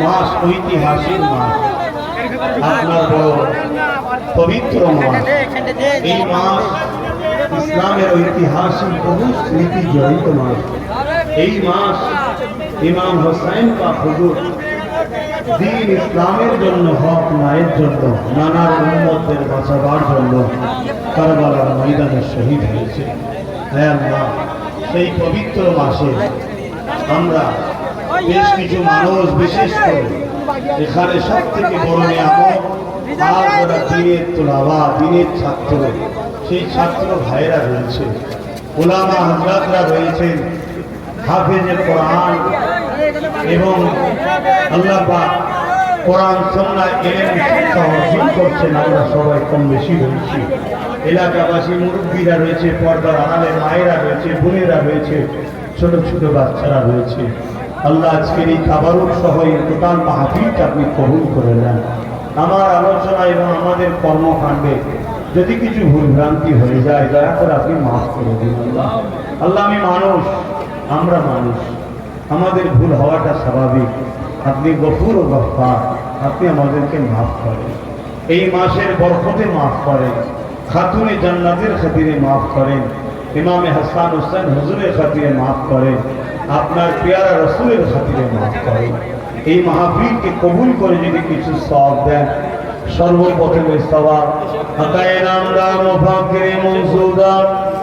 মাস ঐতিহাসিক মাস আপনার পবিত্র মাস এই মাস ইসলামের ঐতিহাসিক বহু স্মৃতি জড়িত মাস এই মাস ইমাম হোসাইন বা হুজুর দিন ইসলামের জন্য, হক মায়ের জন্য, নানা উন্মতদের বাঁচাবার জন্য কারবালার ময়দানে শহীদ হয়েছে। হ্যাঁ সেই পবিত্র মাসে আমরা বেশ কিছু মানুষ বিশেষ করে এখানে সব থেকে বড় নিয়ামক আর যারা দিনের দিনের ছাত্র, সেই ছাত্র ভাইরা রয়েছে, ওলামা হজরতরা রয়েছেন, হাফেজে কোরআন এবং আল্লাহ কোরআন সন্না এলেন শিক্ষা অর্জন করছেন, আমরা সবাই কম বেশি রয়েছি এলাকাবাসী মুরব্বীরা রয়েছে, পর্দার আড়ালে মায়েরা রয়েছে, বোনেরা রয়েছে, ছোট ছোট বাচ্চারা রয়েছে। আল্লাহ আজকের এই কাবারুক সহ এই টোটাল মাহফিলকে আপনি কবুল করে নেন। আমার আলোচনা এবং আমাদের কর্মকাণ্ডে যদি কিছু ভুলভ্রান্তি হয়ে যায়, দয়া করে আপনি মাফ করে দিন আল্লাহ। আল্লাহ আমি মানুষ, আমরা মানুষ। আমাদের ভুল হওয়াটা স্বাভাবিক। আপনি গফুর ও গফার আপনি আমাদেরকে মাফ করেন। এই মাসের বরফতে মাফ করেন। খাতুনে জান্নাতের খাতিরে মাফ করেন। ইমামে হাসান হোসেন হুজুরের খাতিরে মাফ করেন। আপনার পেয়ারা রসুলের খাতিরে মাফ করেন এই মাহফিলকে কবুল করে যদি কিছু সব দেন, সর্বপ্রথমে সবার হাকায় নাম রাম ফাকিরে মনসুদা